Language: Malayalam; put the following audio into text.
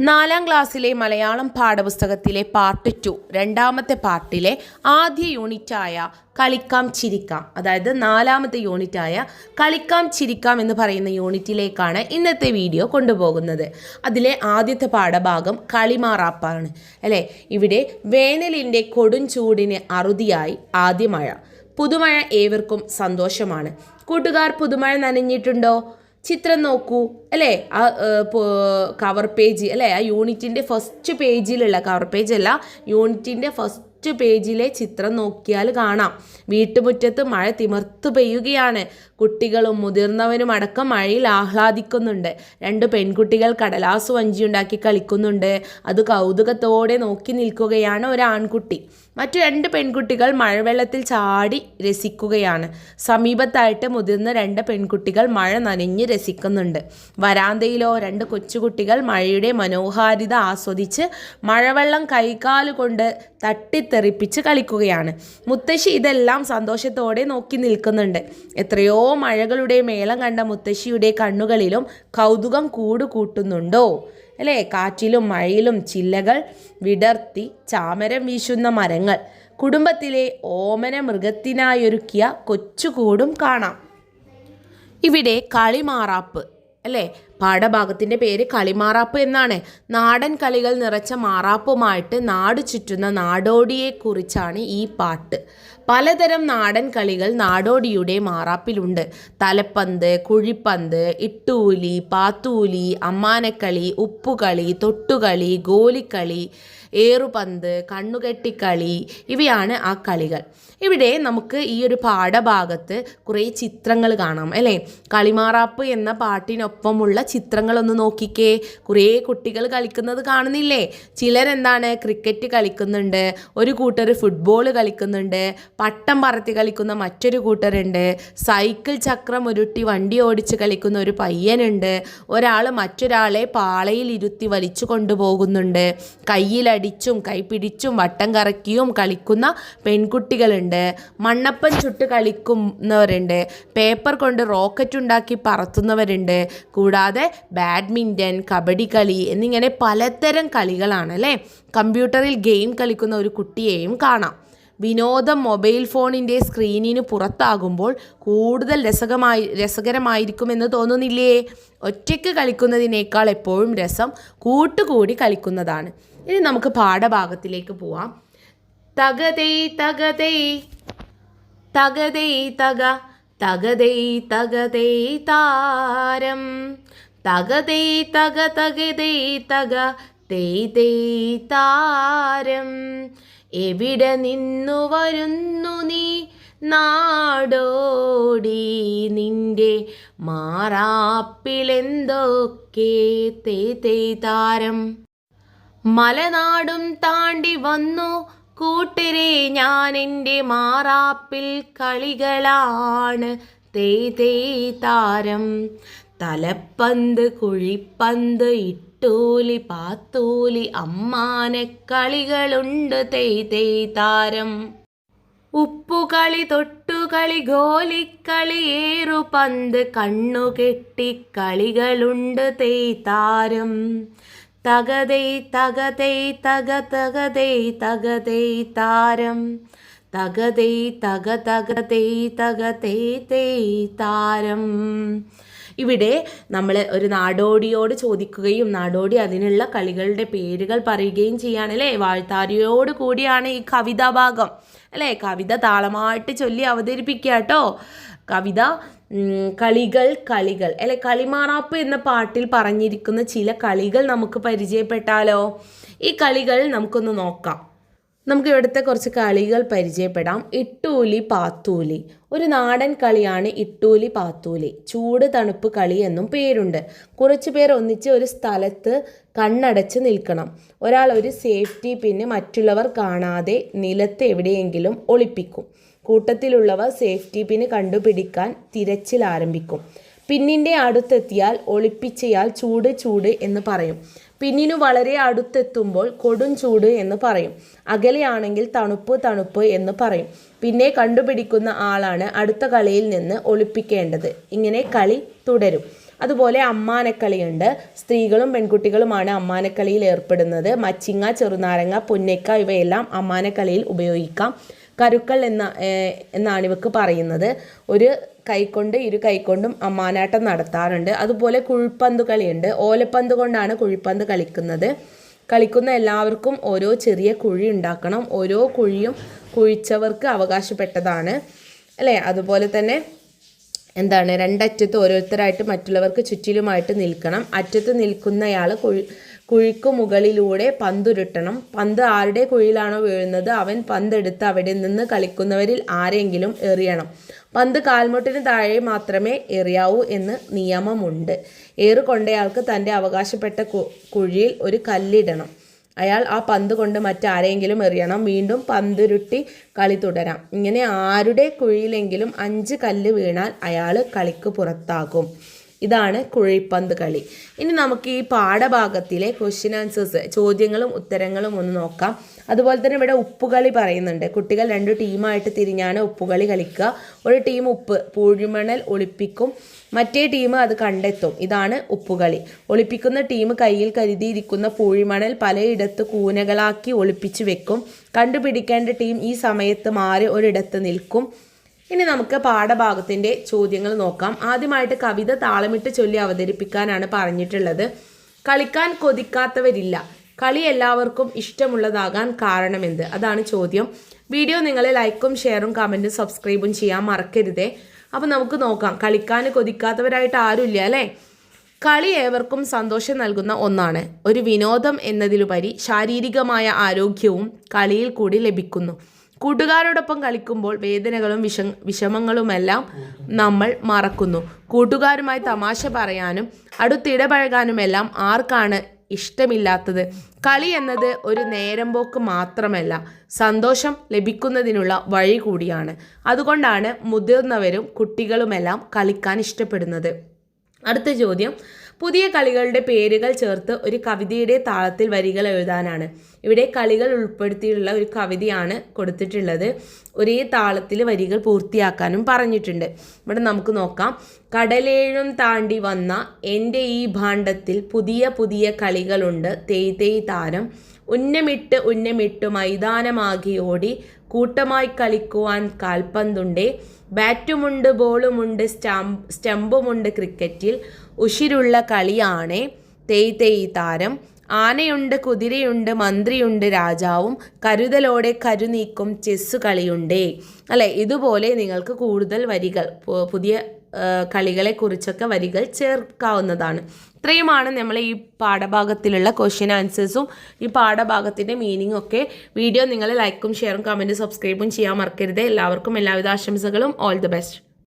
നാലാം ക്ലാസ്സിലെ മലയാളം പാഠപുസ്തകത്തിലെ പാർട്ട് ടു രണ്ടാമത്തെ പാർട്ടിലെ ആദ്യ യൂണിറ്റായ കളിക്കാം ചിരിക്കാം. അതായത് നാലാമത്തെ യൂണിറ്റായ കളിക്കാം ചിരിക്കാം എന്ന് പറയുന്ന യൂണിറ്റിലേക്കാണ് ഇന്നത്തെ വീഡിയോ കൊണ്ടുപോകുന്നത്. അതിലെ ആദ്യത്തെ പാഠഭാഗം കളിമാറാപ്പാണ്. അല്ലേ? ഇവിടെ വേനലിന്റെ കൊടും ചൂടിന് അറുതിയായി ആദ്യ മഴ. പുതുമഴ ഏവർക്കും സന്തോഷമാണ്. കൂട്ടുകാർ പുതുമഴ നനഞ്ഞിട്ടുണ്ടോ? ചിത്രം നോക്കൂ അല്ലേ? ആ കവർ പേജ് അല്ലേ? ആ യൂണിറ്റിന്റെ ഫസ്റ്റ് പേജിലുള്ള കവർ പേജ് അല്ല യൂണിറ്റിന്റെ ഫസ്റ്റ് പേജിലെ ചിത്രം നോക്കിയാൽ കാണാം. വീട്ടുമുറ്റത്ത് മഴ തിമർത്തു പെയ്യുകയാണ്. കുട്ടികളും മുതിർന്നവരും അടക്കം മഴയിൽ ആഹ്ലാദിക്കുന്നുണ്ട്. രണ്ട് പെൺകുട്ടികൾ കടലാസ് വഞ്ചിയുണ്ടാക്കി കളിക്കുന്നുണ്ട്. അത് കൗതുകത്തോടെ നോക്കി നിൽക്കുകയാണ് ഒരു ആൺകുട്ടി. മറ്റു രണ്ട് പെൺകുട്ടികൾ മഴവെള്ളത്തിൽ ചാടി രസിക്കുകയാണ്. സമീപത്തായിട്ട് മുതിർന്ന രണ്ട് പെൺകുട്ടികൾ മഴ നനഞ്ഞ് രസിക്കുന്നുണ്ട്. വരാന്തയിലോ രണ്ട് കൊച്ചുകുട്ടികൾ മഴയുടെ മനോഹാരിത ആസ്വദിച്ച് മഴവെള്ളം കൈകാലുകൊണ്ട് തട്ടിത്തെറിപ്പിച്ച് കളിക്കുകയാണ്. മുത്തശ്ശി ഇതെല്ലാം സന്തോഷത്തോടെ നോക്കി നിൽക്കുന്നുണ്ട്. എത്രയോ മഴകളുടെ മേളം കണ്ട മുത്തശ്ശിയുടെ കണ്ണുകളിലും കൗതുകം കൂടുകൂട്ടുന്നുണ്ടോ? അല്ലേ? കാറ്റിലും മഴയിലും ചില്ലകൾ വിടർത്തി ചാമരം വീശുന്ന മരങ്ങൾ. കുടുംബത്തിലെ ഓമന മൃഗത്തിനായൊരുക്കിയ കൊച്ചുകൂടും കാണാം. ഇവിടെ കളിമാറാപ്പ് അല്ലേ? പാഠഭാഗത്തിന്റെ പേര് കളിമാറാപ്പ് എന്നാണ്. നാടൻ കളികൾ നിറച്ച മാറാപ്പുമായിട്ട് നാട് ചുറ്റുന്ന നാടോടിയെക്കുറിച്ചാണ് ഈ പാട്ട്. പലതരം നാടൻ കളികൾ നാടോടിയുടെ മാറാപ്പിലുണ്ട്. തലപ്പന്ത് കുഴിപ്പന്ത് ഇട്ടൂലി പാത്തൂലി അമ്മാനക്കളി ഉപ്പുകളി തൊട്ടുകളി ഗോലിക്കളി ഏറുപന്ത് കണ്ണുകെട്ടിക്കളി ഇവയാണ് ആ കളികൾ. ഇവിടെ നമുക്ക് ഈ ഒരു പാഠഭാഗത്ത് കുറേ ചിത്രങ്ങൾ കാണാം അല്ലേ? കളിമാറാപ്പ് എന്ന പാട്ടിനൊപ്പമുള്ള ചിത്രങ്ങളൊന്ന് നോക്കിക്കേ. കുറേ കുട്ടികൾ കളിക്കുന്നത് കാണുന്നില്ലേ? ചിലരെന്താണ് ക്രിക്കറ്റ് കളിക്കുന്നുണ്ട് ഒരു കൂട്ടർ ഫുട്ബോൾ കളിക്കുന്നുണ്ട് പട്ടം പറത്തി കളിക്കുന്ന മറ്റൊരു കൂട്ടരുണ്ട്. സൈക്കിൾ ചക്രം ഉരുട്ടി വണ്ടി ഓടിച്ച് കളിക്കുന്ന ഒരു പയ്യനുണ്ട്. ഒരാൾ മറ്റൊരാളെ പാളയിൽ ഇരുത്തി വലിച്ചു കൊണ്ടുപോകുന്നുണ്ട്. കയ്യിലടിച്ചും കൈപിടിച്ചും വട്ടം കറക്കിയും കളിക്കുന്ന പെൺകുട്ടികളുണ്ട്. മണ്ണപ്പൻ ചുട്ട് കളിക്കുന്നവരുണ്ട്. പേപ്പർ കൊണ്ട് റോക്കറ്റ് ഉണ്ടാക്കി പറത്തുന്നവരുണ്ട്. കൂടാതെ ബാഡ്മിന്റൺ കബഡി കളി എന്നിങ്ങനെ പലതരം കളികളാണ് അല്ലേ? കമ്പ്യൂട്ടറിൽ ഗെയിം കളിക്കുന്ന ഒരു കുട്ടിയെയും കാണാം. വിനോദം മൊബൈൽ ഫോണിന്റെ സ്ക്രീനിന് പുറത്താകുമ്പോൾ കൂടുതൽ രസകമായി രസകരമായിരിക്കുമെന്ന് തോന്നുന്നില്ലേ? ഒറ്റയ്ക്ക് കളിക്കുന്നതിനേക്കാൾ എപ്പോഴും രസം കൂട്ടുകൂടി കളിക്കുന്നതാണ്. ഇനി നമുക്ക് പാഠഭാഗത്തിലേക്ക് പോവാം. തകതേ തകതേ തകതേ തക തകതേ തകതേ താരം. തകതേ തക തകതേ തക തേ തേ താരം. എവിടെ നിന്നു വരുന്നു നീ? നാടോടി നിന്റെ മാറാപ്പിലെന്തൊക്കെ താരം? മലനാടും താണ്ടി വന്നു കൂട്ടരെ ഞാൻ എന്റെ മാറാപ്പിൽ കളികളാണ് തേ തേ താരം. തലപ്പന്ത് കുഴിപ്പന്ത് ഇട്ടൂലി പാത്തൂലി അമ്മാനക്കളികളുണ്ട് തേ തേ താരം. ഉപ്പുകളി തൊട്ടുകളി ഗോലിക്കളി ഏറുപന്ത് കണ്ണുകെട്ടി കളികളുണ്ട് തേ താരം. തകതൈ തകതൈ തക തകതൈ തകതൈ താരം. തകതൈ തക തകതൈ തകതൈ തേ താരം. ഇവിടെ നമ്മൾ ഒരു നാടോടിയോട് ചോദിക്കുകയും നാടോടി അതിനുള്ള കളികളുടെ പേരുകൾ പറയുകയും ചെയ്യുകയാണല്ലേ വാഴ്ത്താരിയോട് കൂടിയാണ് ഈ കവിതാഭാഗം അല്ലേ? കവിത താളമായിട്ട് ചൊല്ലി അവതരിപ്പിക്കുക കേട്ടോ. കവിത കളികൾ കളികൾ അല്ലെ? കളിമാറാപ്പ് എന്ന പാട്ടിൽ പറഞ്ഞിരിക്കുന്ന ചില കളികൾ നമുക്ക് പരിചയപ്പെട്ടാലോ? ഈ കളികൾ നമുക്കൊന്ന് നോക്കാം. നമുക്ക് ഇവിടുത്തെ കുറച്ച് കളികൾ പരിചയപ്പെടാം. ഇട്ടൂലി പാത്തൂലി. ഒരു നാടൻ കളിയാണ് ഇട്ടൂലി പാത്തൂലി. ചൂട് തണുപ്പ് കളി എന്നും പേരുണ്ട്. കുറച്ച് പേർ ഒന്നിച്ച് ഒരു സ്ഥലത്ത് കണ്ണടച്ച് നിൽക്കണം. ഒരാൾ ഒരു സേഫ്റ്റി പിന്നെ മറ്റുള്ളവർ കാണാതെ നിലത്ത് എവിടെയെങ്കിലും ഒളിപ്പിക്കും. കൂട്ടത്തിലുള്ളവർ സേഫ്റ്റി പിന് കണ്ടുപിടിക്കാൻ തിരച്ചിൽ ആരംഭിക്കും. പിന്നിന്റെ അടുത്തെത്തിയാൽ ഒളിപ്പിച്ചയാൽ ചൂട് ചൂട് എന്ന് പറയും. പിന്നിനു വളരെ അടുത്തെത്തുമ്പോൾ കൊടും ചൂട് എന്ന് പറയും. അകലെയാണെങ്കിൽ തണുപ്പ് തണുപ്പ് എന്ന് പറയും. പിന്നെ കണ്ടുപിടിക്കുന്ന ആളാണ് അടുത്ത കളിയിൽ നിന്ന് ഒളിപ്പിക്കേണ്ടത്. ഇങ്ങനെ കളി തുടരും. അതുപോലെ അമ്മാനക്കളിയുണ്ട്. സ്ത്രീകളും പെൺകുട്ടികളുമാണ് അമ്മാനക്കളിയിൽ ഏർപ്പെടുന്നത്. മച്ചിങ്ങ ചെറുനാരങ്ങ പുന്നക്ക ഇവയെല്ലാം അമ്മാനക്കളിയിൽ ഉപയോഗിക്കാം. കരുക്കൾ എന്ന എന്നാണ് ഇവക്ക് പറയുന്നത്. ഒരു കൈകൊണ്ട് ഇരു കൈക്കൊണ്ടും അമ്മാനാട്ടം നടത്താറുണ്ട്. അതുപോലെ കുഴിപ്പന്ത് കളിയുണ്ട്. ഓലപ്പന്ത് കൊണ്ടാണ് കുഴിപ്പന്ത് കളിക്കുന്നത്. കളിക്കുന്ന എല്ലാവർക്കും ഓരോ ചെറിയ കുഴി ഉണ്ടാക്കണം. ഓരോ കുഴിയും കുഴിച്ചവർക്ക് അവകാശപ്പെട്ടതാണ്. അല്ലേ? അതുപോലെ തന്നെ എന്താണ്? രണ്ടറ്റത്ത് ഓരോരുത്തരായിട്ട് മറ്റുള്ളവർക്ക് ചുറ്റിലുമായിട്ട് നിൽക്കണം. അറ്റത്ത് നിൽക്കുന്നയാൾ കുഴി കുഴിക്കു മുകളിലൂടെ പന്തുരുട്ടണം. പന്ത് ആരുടെ കുഴിയിലാണോ വീഴുന്നത്? അവൻ പന്തെടുത്ത് അവിടെ നിന്ന് കളിക്കുന്നവരിൽ ആരെങ്കിലും എറിയണം. പന്ത് കാൽമുട്ടിന് താഴെ മാത്രമേ എറിയാവൂ എന്ന് നിയമമുണ്ട്. ഏറുകൊണ്ടയാൾക്ക് തന്റെ അവകാശപ്പെട്ട കുഴിയിൽ ഒരു കല്ലിടണം. അയാൾ ആ പന്ത് കൊണ്ട് മറ്റാരെങ്കിലും എറിയണം. വീണ്ടും പന്തുരുട്ടി കളി തുടരാം. ഇങ്ങനെ ആരുടെ കുഴിയിലെങ്കിലും അഞ്ച് കല്ല് വീണാൽ അയാൾ കളിക്ക് പുറത്താകും. ഇതാണ് കുഴിപ്പന്ത് കളി. ഇനി നമുക്ക് ഈ പാഠഭാഗത്തിലെ ക്വസ്റ്റ്യൻ ആൻസേഴ്സ് ചോദ്യങ്ങളും ഉത്തരങ്ങളും ഒന്ന് നോക്കാം. അതുപോലെ തന്നെ ഇവിടെ ഉപ്പുകളി പറയുന്നുണ്ട്. കുട്ടികൾ രണ്ട് ടീമായിട്ട് തിരിഞ്ഞാണ് ഉപ്പുകളി കളിക്കുക. ഒരു ടീം ഉപ്പ് പൂഴിമണൽ ഒളിപ്പിക്കും. മറ്റേ ടീം അത് കണ്ടെത്തും. ഇതാണ് ഉപ്പുകളി. ഒളിപ്പിക്കുന്ന ടീം കയ്യിൽ കരുതിയിരിക്കുന്ന പൂഴിമണൽ പലയിടത്ത് കൂനകളാക്കി ഒളിപ്പിച്ചു വെക്കും. കണ്ടുപിടിക്കേണ്ട ടീം ഈ സമയത്ത് മാറി ഒരിടത്ത് നിൽക്കും. ഇനി നമുക്ക് പാഠഭാഗത്തിന്റെ ചോദ്യങ്ങൾ നോക്കാം. ആദ്യമായിട്ട് കവിത താളമിട്ട് ചൊല്ലി അവതരിപ്പിക്കാനാണ് പറഞ്ഞിട്ടുള്ളത്. കളിക്കാൻ കൊതിക്കാത്തവരില്ല. കളി എല്ലാവർക്കും ഇഷ്ടമുള്ളതാകാൻ കാരണമെന്ത്? അതാണ് ചോദ്യം. വീഡിയോ നിങ്ങൾ ലൈക്കും ഷെയറും കമന്റും സബ്സ്ക്രൈബും ചെയ്യാൻ മറക്കരുതേ. അപ്പോൾ നമുക്ക് നോക്കാം. കളിക്കാൻ കൊതിക്കാത്തവരായിട്ട് ആരുമില്ല അല്ലേ? കളി ഏവർക്കും സന്തോഷം നൽകുന്ന ഒന്നാണ്. ഒരു വിനോദം എന്നതിലുപരി ശാരീരികമായ ആരോഗ്യവും കളിയിൽ കൂടി ലഭിക്കുന്നു. കൂട്ടുകാരോടൊപ്പം കളിക്കുമ്പോൾ വേദനകളും വിഷ വിഷമങ്ങളുമെല്ലാം നമ്മൾ മറക്കുന്നു. കൂട്ടുകാരുമായി തമാശ പറയാനും അടുത്തിടപഴകാനുമെല്ലാം ആർക്കാണ് ഇഷ്ടമില്ലാത്തത്? കളി എന്നത് ഒരു നേരം പോക്ക് മാത്രമല്ല സന്തോഷം ലഭിക്കുന്നതിനുള്ള വഴി കൂടിയാണ്. അതുകൊണ്ടാണ് മുതിർന്നവരും കുട്ടികളുമെല്ലാം കളിക്കാൻ ഇഷ്ടപ്പെടുന്നത്. അടുത്ത ചോദ്യം. പുതിയ കളികളുടെ പേരുകൾ ചേർത്ത് ഒരു കവിതയുടെ താളത്തിൽ വരികൾ എഴുതാനാണ്. ഇവിടെ കളികൾ ഉൾപ്പെടുത്തിയിട്ടുള്ള ഒരു കവിതയാണ് കൊടുത്തിട്ടുള്ളത്. ഒരേ താളത്തിൽ വരികൾ പൂർത്തിയാക്കാനും പറഞ്ഞിട്ടുണ്ട്. ഇവിടെ നമുക്ക് നോക്കാം. കടലേഴും താണ്ടി വന്ന എന്റെ ഈ ഭാണ്ഡത്തിൽ പുതിയ പുതിയ കളികളുണ്ട്. തേയ് തേയ് താരം. ഉന്നമിട്ട് ഉന്നമിട്ട് മൈതാനമാകി ഓടി കൂട്ടമായി കളിക്കുവാൻ കാൽപന്തുണ്ട്. ബാറ്റുമുണ്ട് ബോളുമുണ്ട് സ്റ്റംപ് സ്റ്റമ്പുമുണ്ട് ക്രിക്കറ്റിൽ. ഉഷിരുള്ള കളിയാണ് തേയ് തേയ് താരം. ആനയുണ്ട് കുതിരയുണ്ട് മന്ത്രിയുണ്ട് രാജാവും കരുതലോടെ കരുനീക്കും ചെസ്സ് കളിയുണ്ടേ അല്ലെ? ഇതുപോലെ നിങ്ങൾക്ക് കൂടുതൽ വരികൾ പുതിയ കളികളെക്കുറിച്ചൊക്കെ വരികൾ ചേർക്കാവുന്നതാണ്. ഇത്രയുമാണ് നമ്മൾ ഈ പാഠഭാഗത്തിലുള്ള ക്വസ്റ്റ്യൻ ആൻസേഴ്സും ഈ പാഠഭാഗത്തിന്റെ മീനിങ്ങും ഒക്കെ. വീഡിയോ നിങ്ങൾ ലൈക്കും ഷെയറും കമന്റും സബ്സ്ക്രൈബും ചെയ്യാൻ മറക്കരുത്. എല്ലാവർക്കും എല്ലാവിധ ആശംസകളും. All the best